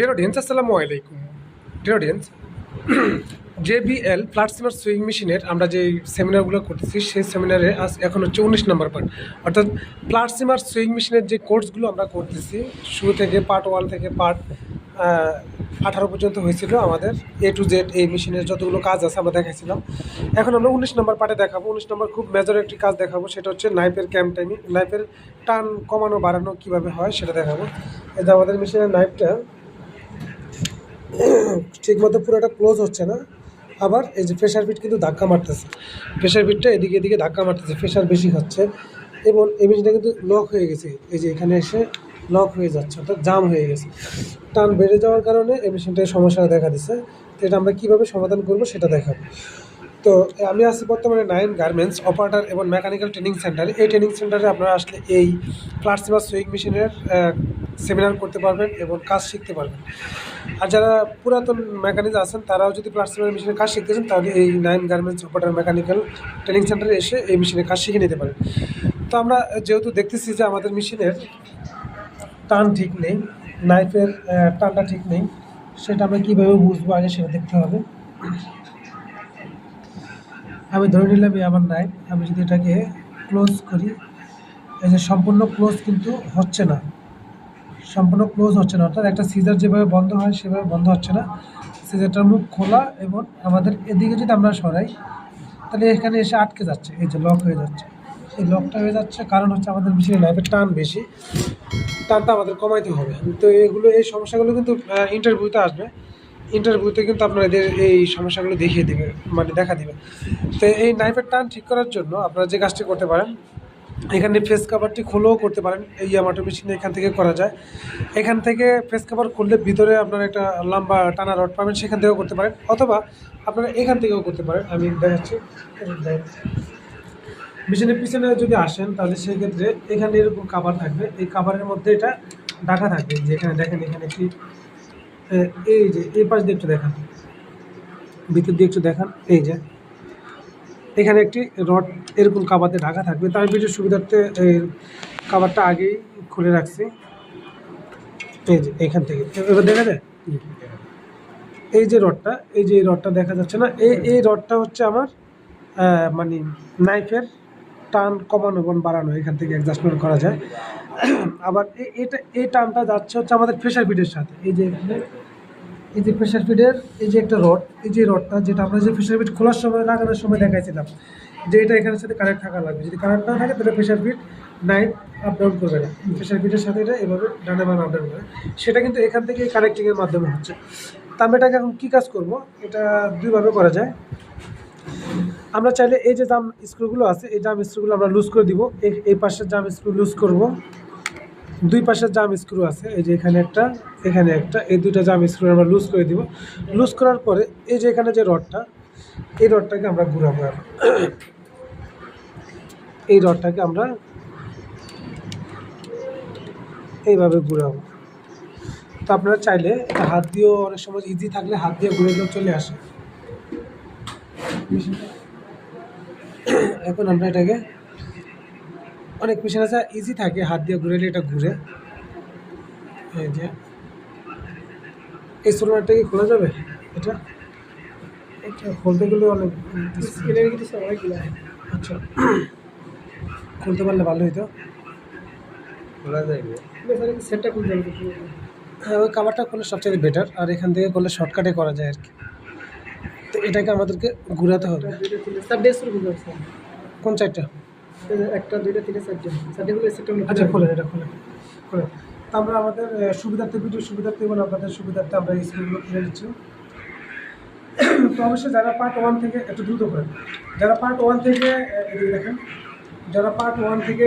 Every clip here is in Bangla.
ডিয়ার অডিয়েন্স আসসালামু আলাইকুম ডিয়ার অডিয়েন্স জেবিএল প্লাটসিমার সুইং মেশিনের আমরা যে সেমিনারগুলো করতেছি, সেই সেমিনারে আজ এখন হচ্ছে উনিশ নম্বর পার্ট অর্থাৎ প্লাটসিমার সুইং মেশিনের যে কোর্সগুলো আমরা করতেছি, শুরু থেকে পার্ট ওয়ান থেকে পার্ট আঠারো পর্যন্ত হয়েছিল আমাদের। এ টু জেড এই মেশিনের যতগুলো কাজ আছে আমরা দেখাইছিলাম। এখন আমরা উনিশ নম্বর পার্টে দেখাবো। উনিশ নম্বর খুব মেজর একটি কাজ দেখাবো, সেটা হচ্ছে নাইফের ক্যাম্প টাইমিং নাইফের টান কমানো, বাড়ানো কীভাবে হয় সেটা দেখাবো। যে আমাদের মেশিনের নাইফটা ঠিকমতো পুরোটা ক্লোজ হচ্ছে না। আবার এই যে প্রেশার ফিট কিন্তু ধাক্কা মারতেছে। প্রেশার ফিটটা এদিকে এদিকে ধাক্কা মারতেছে প্রেশার বেশি হচ্ছে। এবং এই মেশিনটা কিন্তু লক হয়ে গেছে। এই যে এখানে এসে লক হয়ে যাচ্ছে, অর্থাৎ জাম হয়ে গেছে। টান বেড়ে যাওয়ার কারণে এই মেশিনটায় সমস্যা দেখা দিচ্ছে। তো এটা আমরা কীভাবে সমাধান করব সেটা দেখাবো। তো আমি আছি বর্তমানে নাইন গার্মেন্টস অপারেটার এবং মেকানিক্যাল ট্রেনিং সেন্টারে। এই ট্রেনিং সেন্টারে আপনারা আসলে এই প্লাটসিমার সুইং মেশিনের সেমিনার করতে পারবেন এবং কাজ শিখতে পারবেন। আর যারা পুরাতন মেকানিক আছেন, তারাও যদি প্লাটসিমার মেশিনের কাজ শিখতে চান, তাহলে এই nine garments operator mechanical training সেন্টারে এসে এই মেশিনের কাজ শিখে নিতে পারেন। তো আমরা যেহেতু দেখতেছি যে আমাদের মেশিনের টান ঠিক নেই, নাইফের টানটা ঠিক নেই, সেটা আমরা কীভাবে বুঝব আগে সেটা দেখতে হবে। আমি ধরে নিলাম আমার নাইফ আমি যদি এটাকে ক্লোজ করি, এই যে সম্পূর্ণ ক্লোজ কিন্তু হচ্ছে না। সম্পূর্ণ ক্লোজ হচ্ছে না। অর্থাৎ একটা সিজার যেভাবে বন্ধ হয়, সেভাবে বন্ধ হচ্ছে না। সিজারটার মুখ খোলা এবং আমাদের এদিকে যদি আমরা সরাই, তাহলে এখানে এসে আটকে যাচ্ছে। এই যে লক হয়ে যাচ্ছে। এই লকটা হয়ে যাচ্ছে কারণ হচ্ছে আমাদের বেশি লাইফের টান বেশি। টানটা আমাদের কমাইতে হবে। তো এগুলো, এই সমস্যাগুলো কিন্তু ইন্টারভিউতে আসবে। ইন্টারভিউতে কিন্তু আপনারা এদের এই সমস্যাগুলো দেখিয়ে দেবে মানে দেখা দেবে। তো এই নাইফের টান ঠিক করার জন্য আপনারা যে কাজটি করতে পারেন, এখানে ফেস কাভারটি খুলেও করতে পারেন, এই ইয়ামাটো মেশিনে এখান থেকে করা যায়। এখান থেকে ফেস কাভার খুললে ভিতরে আপনারা একটা লম্বা টানা রড পাবেন, সেখান থেকেও করতে পারেন। অথবা আপনারা এখান থেকেও করতে পারেন। আমি দেখাচ্ছি। মেশিনের পিছনে যদি আসেন, তাহলে সেই ক্ষেত্রে এখানে এরকম কাভার থাকবে। এই কাভারের মধ্যে এটা ঢাকা থাকবে। যে এখানে দেখেন এখানে একটি এই যে, এই পাশ দিয়ে একটু দেখান। ভিতর দিয়ে একটু দেখান। এই যে, এখানে একটি রড এরকম কাবাতে ঢাকা থাকবে। তার ভিডিও সুবিধার্থে এই কাবারটা আগেই খুলে রাখছি। এই যে, এখান থেকে। এবার দেখা যায়? এই যে রডটা, এই যে রডটা দেখা যাচ্ছে না। এই এই রডটা হচ্ছে আমার মানে নাইফের টান কমানো এবং বাড়ানো, এখান থেকে অ্যাডজাস্টমেন্ট করা যায়। আবার এটা, এই টানটা যাচ্ছে হচ্ছে আমাদের প্রেশার ফিডের সাথে। এই যে এই যে প্রেশার ফিডের এই যে একটা রড এই যে রডটা যেটা আমরা যে প্রেশার ফিড খোলার সময়, লাগানোর সময় দেখাইছিলাম, যে এটা এখানের সাথে কানেক্ট থাকা লাগবে। যদি কানেক্ট না থাকে, তাহলে pressure feed night up down করবে না। প্রেশার ফিডের সাথে এটা এভাবে ডানে বাম আপ ডাউন করে সেটা কিন্তু এখান থেকে কানেক্টিংয়ের মাধ্যমে হচ্ছে। তা আমরা এটাকে এখন কী কাজ করব? এটা দুইভাবে করা যায়। আমরা চাইলে এই যে জাম স্ক্রুগুলো আছে, এই জাম স্ক্রুগুলো আমরা লুজ করে দিব। এই পাশের জাম স্ক্রু লুজ করব। দুই পাশের জাম স্ক্রু আছে, এই যে এখানে একটা এখানে একটা, এই দুইটা জাম স্ক্রু আমরা লুজ করে দিব। লুজ করার পরে এই যে এখানে যে রডটা, এই রডটাকে আমরা ঘুরাবো। এই রডটাকে আমরা এইভাবে ঘুরাবো। তো আপনারা চাইলে হাত দিয়েও অনেক সময় ইজি থাকলে হাত দিয়ে ঘুরে চলে আসে এখন আমরা এটাকে অনেক মেশিন আছে ইজি থাকে হাত দিয়ে ঘুরেলে এটা ঘুরে। এই যে এই সোলারটা কি খোলা যাবে? এটা? এটা খুলতে গেলে অনেক আচ্ছা খুলতে পারলে ভালো হতো খোলা যাইবে সেটটা খুলতে হবে। হ্যাঁ ওই কাভারটা করলে সবচেয়ে বেটার আর এখান থেকে করলে শর্টকাটে করা যায় আর কি। এটাকে আমাদেরকে ঘুরাতে হবে। কোন একটা চারটে সেটটা আচ্ছা এটা, খোলেন খোলেন। তো আমরা আমাদের সুবিধার্থে ভিডিও সুবিধার্থে এবং আপনাদের সুবিধার্থে আমরা এই খুলে দিচ্ছি তো অবশ্যই যারা পার্ট ওয়ান থেকে, একটু দ্রুত করেন। যারা পার্ট ওয়ান থেকে দেখেন, যারা পার্ট ওয়ান থেকে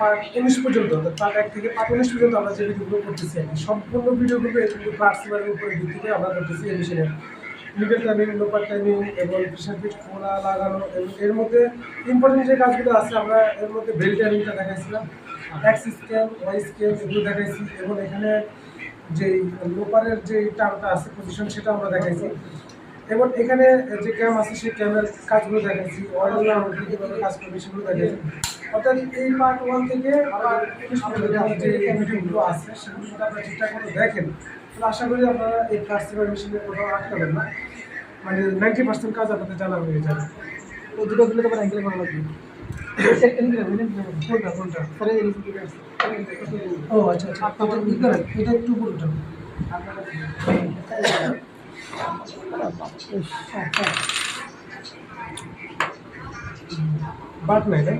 পার্ট উনিশ পর্যন্ত পার্ট এক থেকে পার্ট উনিশ পর্যন্ত আমরা যে ভিডিওগুলো করতেছি সম্পূর্ণ ভিডিওগুলো কিন্তু পার্ট সিমারের উপরে ভিত্তিতে আমরা করতেছি এই মিডল টাইমিং লোপার টাইমিং এবং প্রেশার ফিট খোলা লাগানো এবং এর মধ্যে ইম্পর্টেন্ট যে কাজগুলো আছে, আমরা এর মধ্যে বেল্ট টাইমিংটা দেখাইছিলাম এক্স স্কেল ওয়াই স্কেল এগুলো দেখাইছি এবং এখানে যে লোপারের যে টার্মটা আছে পজিশন সেটা আমরা দেখাইছি। এবং এখানে যে ক্যাম আছে, সেই ক্যামের কাজগুলো অয়েল কীভাবে কাজ করবে সেগুলো দেখাইছি। অর্থাৎ এই পার্ট ওয়ান থেকে পার্ট যে ভিডিওগুলো আছে, সেগুলো আপনারা ঠিকঠাক মতো দেখেন আশা করি আপনারা এই প্লাস্টিকের মেশিনে কোথাও আটকাবেন না। মানে নাইনটি পার্সেন্ট কাজ আপনাদের জানা হয়ে যাবে। ওই দুটো দিলে তোমার অ্যাঙ্গেল ভালো লাগবে। কোনটা কোনটা ও আচ্ছা আচ্ছা। এটা কি করেন এটা একটু পুরোটা বাট নাই বাট।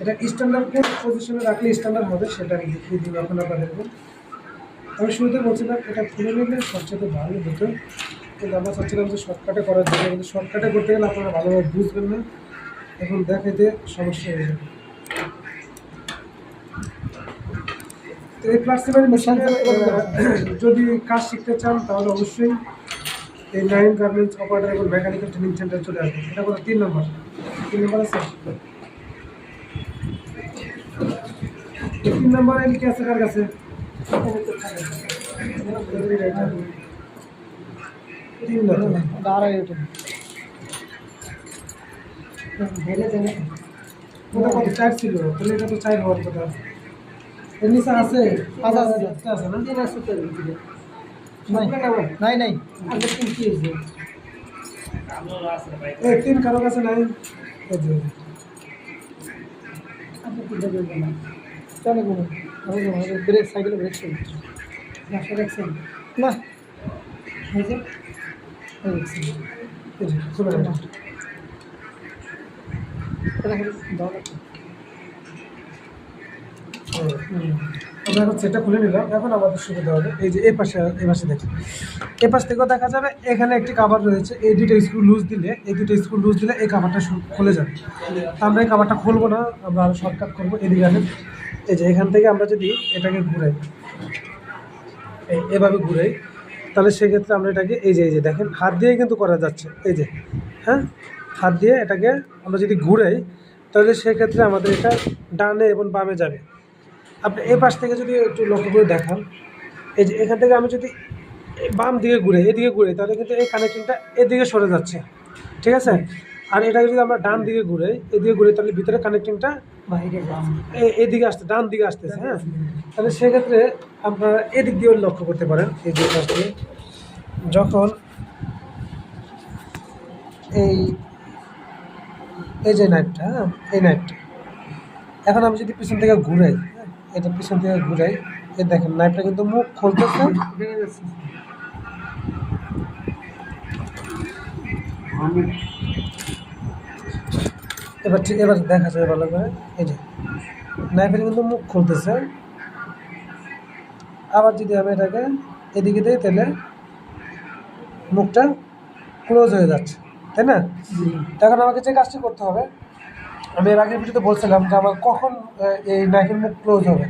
এটা স্ট্যান্ডার্ড কোন পজিশনে রাখলে স্ট্যান্ডার্ড হবে সেটা দেখিয়ে দিব এখন আপনাদেরকে আমি শুরুতে বলছিলাম এটা খুলে নিলে সবচেয়ে ভালো হতো। কিন্তু আমরা চাচ্ছিলাম যে শর্টকাটে করার জন্য কিন্তু শর্টকাটে করতে গেলে আপনারা ভালোভাবে বুঝবেন না। এখন দেখাইতে সমস্যা হয়ে যাবে। তো এই প্লাস্টিকের মেশিনের যদি কাজ শিখতে চান তাহলে অবশ্যই এই নাইন গার্মেন্টস অপারেটর এবং মেকানিক্যাল ট্রেনিং সেন্টার চলে আসবে এটা কোনো তিন নম্বর। তিন নম্বর আছে? এই তিন নম্বর এমনি কি আছে কার কাছে তিন নম্বর দাঁড়াই ওঠে ভেলে দেবে ওটা কত চার ছিল তাহলে এটা তো চার হওয়ার কথা এর নিচে আছে আছে, আছে, একটা আছে না তিন আসতে নাই নাই নাই আগে তিন কি হয়েছে এই তিন কারও কাছে নাই এই যে, আপনি কি দেবেন না চলে বলুন আমি আমাদের ব্রেক সাইকেলে ব্রেক চলছে। রাস্তা দেখছেন না, এই যে। আমরা এখন সেটা খুলে নিলাম। এখন আমাদের সুবিধা হবে। এই যে, এই পাশে এই পাশে দেখুন। এই পাশ থেকেও দেখা যাবে এখানে একটি কাভার রয়েছে। এই দুটো স্ক্রু লুজ দিলে, এই দুটো স্ক্রু লুজ দিলে এই কাভারটা খুলে যাবে। আমরা এই কাভারটা খুলবো না। আমরা আরও শর্টকাট করব। এদিকে এই যে এখান থেকে আমরা যদি এটাকে ঘুরাই এভাবে ঘুরাই, তাহলে সেক্ষেত্রে আমরা এটাকে, এই যে এই যে দেখেন, হাত দিয়ে কিন্তু করা যাচ্ছে, এই যে হ্যাঁ? হাত দিয়ে এটাকে আমরা যদি ঘুরাই, তাহলে সেক্ষেত্রে আমাদের এটা ডানে এবং বামে যাবে। আপনি এ পাশ থেকে যদি একটু লক্ষ্য করে দেখান, এই যে এখান থেকে আমি যদি বাম দিকে ঘুরে এদিকে ঘুরে তাহলে কিন্তু এই কানেকশনটা এদিকে সরে যাচ্ছে, ঠিক আছে? আর এটা যদি আমরা ডান দিকে ঘুরে এদিকে ঘুরে তাহলে ভিতরে কানেক্টিংটা বাইরে এদিকে আসতে ডান দিকে আসতেছে হ্যাঁ? তাহলে সেক্ষেত্রে আপনারা এদিক দিয়েও লক্ষ্য করতে পারেন এই যে পাশ যখন এই এই যে নাইটটা হ্যাঁ এই নাইটটা। এখন আমি যদি পিছন থেকে ঘুরাই হ্যাঁ, এটা পিছন থেকে ঘুরাই এই দেখেন নাইটটা কিন্তু মুখ খুলতেছে। ভেঙে যাচ্ছে এবার ঠিক এবার দেখা যাবে ভালো করে। এই যে নাইফের কিন্তু মুখ খুলতেছে। আবার যদি আমি এটাকে এদিকে দিই তাহলে মুখটা ক্লোজ হয়ে যাচ্ছে তাই না? তখন আমাকে যে কাজটি করতে হবে আমি এর আগের ভিডিওতে বলছিলাম যে আমার কখন এই নাইফের মুখ ক্লোজ হবে।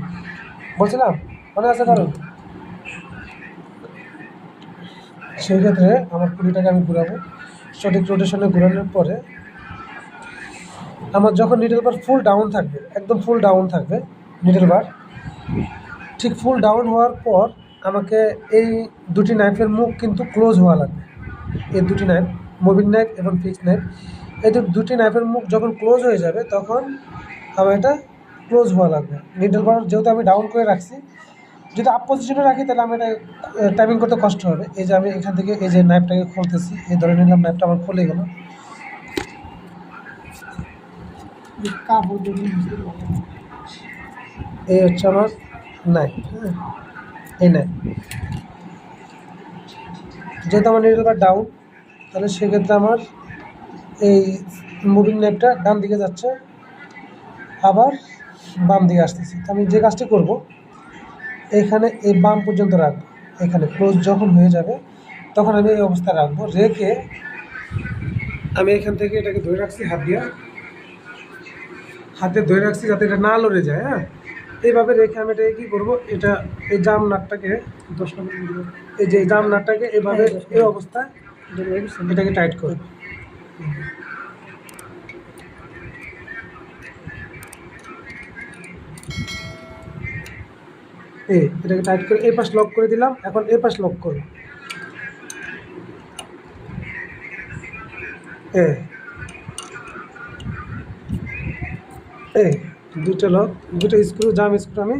বলছিলাম? মনে আছে কারণ সেই ক্ষেত্রে আমার কুড়িটাকে আমি ঘুরাবো। সঠিক রোটেশনে ঘুরানোর পরে আমার যখন নিডল বার ফুল ডাউন থাকবে, একদম ফুল ডাউন থাকবে নিডল বার ঠিক ফুল ডাউন হওয়ার পর আমাকে এই দুটি নাইফের মুখ কিন্তু ক্লোজ হওয়া লাগবে। এই দুটি নাইফ মুভিং নাইফ এবং ফিক্স নাইফ এই দুটি নাইফের মুখ যখন ক্লোজ হয়ে যাবে, তখন আমার এটা ক্লোজ হওয়া লাগবে। নিডল বার যেহেতু আমি ডাউন করে রাখছি, যদি আপ পজিশনে রাখি, তাহলে আমি এটা টাইপিং করতে কষ্ট হবে। এই যে আমি এখান থেকে এই যে নাইফটাকে খুলতেছি, এই ধরে নিলাম নাইফটা আমার খুলে গেল। এই হচ্ছে আমার নাইফ হ্যাঁ এই নাইফ যেহেতু আমার বার ডাউন তাহলে সেক্ষেত্রে আমার এই মুভিং নাইফটা ডান দিকে যাচ্ছে, আবার বাম দিকে আসতেছে। তো আমি যে কাজটি করব, এখানে এই বাম পর্যন্ত রাখব। এখানে ক্লোজ যখন হয়ে যাবে, তখন আমি এই অবস্থায় রাখব। রেখে আমি এখান থেকে এটাকে ধরে রাখছি হাত দিয়ে। হাতে ধরে রাখছি যাতে এটা না লড়ে যায় হ্যাঁ? এইভাবে রেখে আমি এটাকে কী করব? এটা এই জাম নাটটাকে দশ নম্বর এই যে জাম নাটটাকে এভাবে এই অবস্থায় এটাকে টাইট করব। এটাকে টাইট করে এই পাশ লক করে দিলাম এখন এই পাশ লক করব। এ এই দুটো লক দুটো স্ক্রু জাম স্ক্রু আমি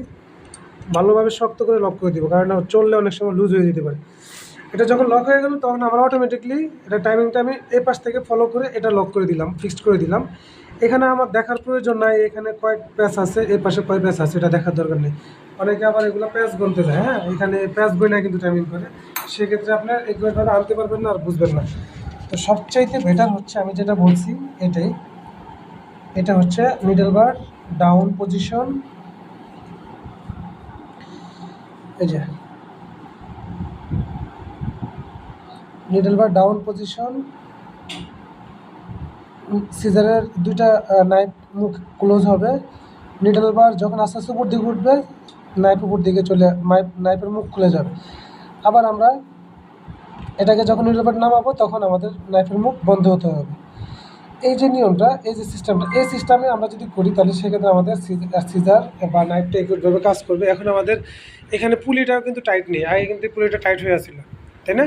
ভালোভাবে শক্ত করে লক করে দিব। কারণ চললে অনেক সময় লুজ হয়ে যেতে পারে। এটা যখন লক হয়ে গেল, তখন আমরা অটোমেটিকলি এটা টাইমিংটা আমি এই পাশ থেকে ফলো করে এটা লক করে দিলাম ফিক্সড করে দিলাম। এখানে আমার দেখার প্রয়োজন নাই, এখানে কয়েক প্যাচ আছে এই পাশে কয় প্যাচ আছে, এটা দেখার দরকার নেই। অনেকে আবার এগুলো প্যাচ গুনতে যায় হ্যাঁ? এখানে প্যাচ বই না কিন্তু টাইমিং করে। সেক্ষেত্রে আপনার এগুলো আনতে পারবেন না আর বুঝবেন না। তো সবচাইতে বেটার হচ্ছে, আমি যেটা বলছি, এটাই। এটা হচ্ছে মিডল বার ডাউন পজিশন এই যে মিডল বার ডাউন পজিশন সিজারের দুইটা নাইফ মুখ ক্লোজ হবে। মিডল বার যখন আস্তে আস্তে উপর দিকে উঠবে নাইফ উপর দিকে চলে নাইফ নাইফের মুখ খুলে যাবে। আবার আমরা এটাকে যখন মিডল বার নামাবো, তখন আমাদের নাইফের মুখ বন্ধ হতে হবে। এই যে নিয়মটা, এই যে সিস্টেমটা এই সিস্টেমে আমরা যদি করি, তাহলে সেক্ষেত্রে আমাদের সিজার বা নাইফটা একইভাবে কাজ করবে। এখন আমাদের এখানে পুলিটাও কিন্তু টাইট নেই। আগে কিন্তু পুলিটা টাইট হয়ে আছিল তাই না?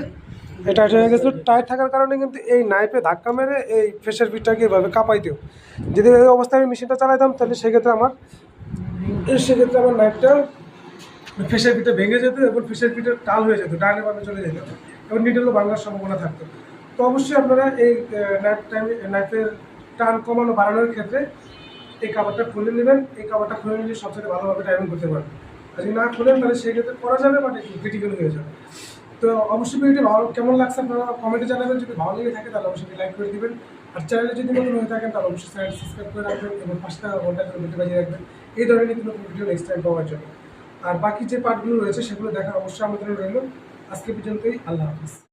টাইট হয়ে গেছিল। টাইট থাকার কারণে কিন্তু এই নাইফে ধাক্কা মেরে এই ফেসের পিঠটাকে এভাবে দিও। যদি এই অবস্থায় আমি মেশিনটা চালাইতাম, তাহলে সেক্ষেত্রে আমার সেক্ষেত্রে আমার নাইফটা ফেসের পিঠে ভেঙে যেত এবং ফেসের পিঠে টাল হয়ে যেত, ডানে বামে চলে যেত। এবং নিডেলও ভাঙার সম্ভাবনা থাকতো। তো অবশ্যই আপনারা এই নাইফ টাইমে নাইফের টান কমানো, বাড়ানোর ক্ষেত্রে এই কাবারটা খুলে নেবেন। এই কাবারটা খুলে নিলে সবচেয়ে ভালোভাবে টাইমিং করতে পারবেন। আর যদি না খুলেন, তাহলে সেক্ষেত্রে করা যাবে বাট একটু ক্রিটিক্যাল হয়ে যাবে। তো অবশ্যই ভিডিওটি ভালো, কেমন লাগছে আপনারা কমেন্টে জানাবেন। যদি ভালো লেগে থাকে, তাহলে অবশ্যই লাইক করে দিবেন। আর চ্যানেলে যদি নতুন হয়ে থাকেন, তাহলে অবশ্যই চ্যানেল সাবস্ক্রাইব করে রাখবেন এবং পাঁচটা ঘণ্টা করে ঘণ্টা বাজিয়ে রাখবেন। এই ধরনের নতুন নতুন ভিডিও নেক্সট টাইম পাওয়ার জন্য। আর বাকি যে পার্টগুলো রয়েছে, সেগুলো দেখার অবশ্যই আমাদের রইল। আজকে পর্যন্তই, আল্লাহ হাফিজ।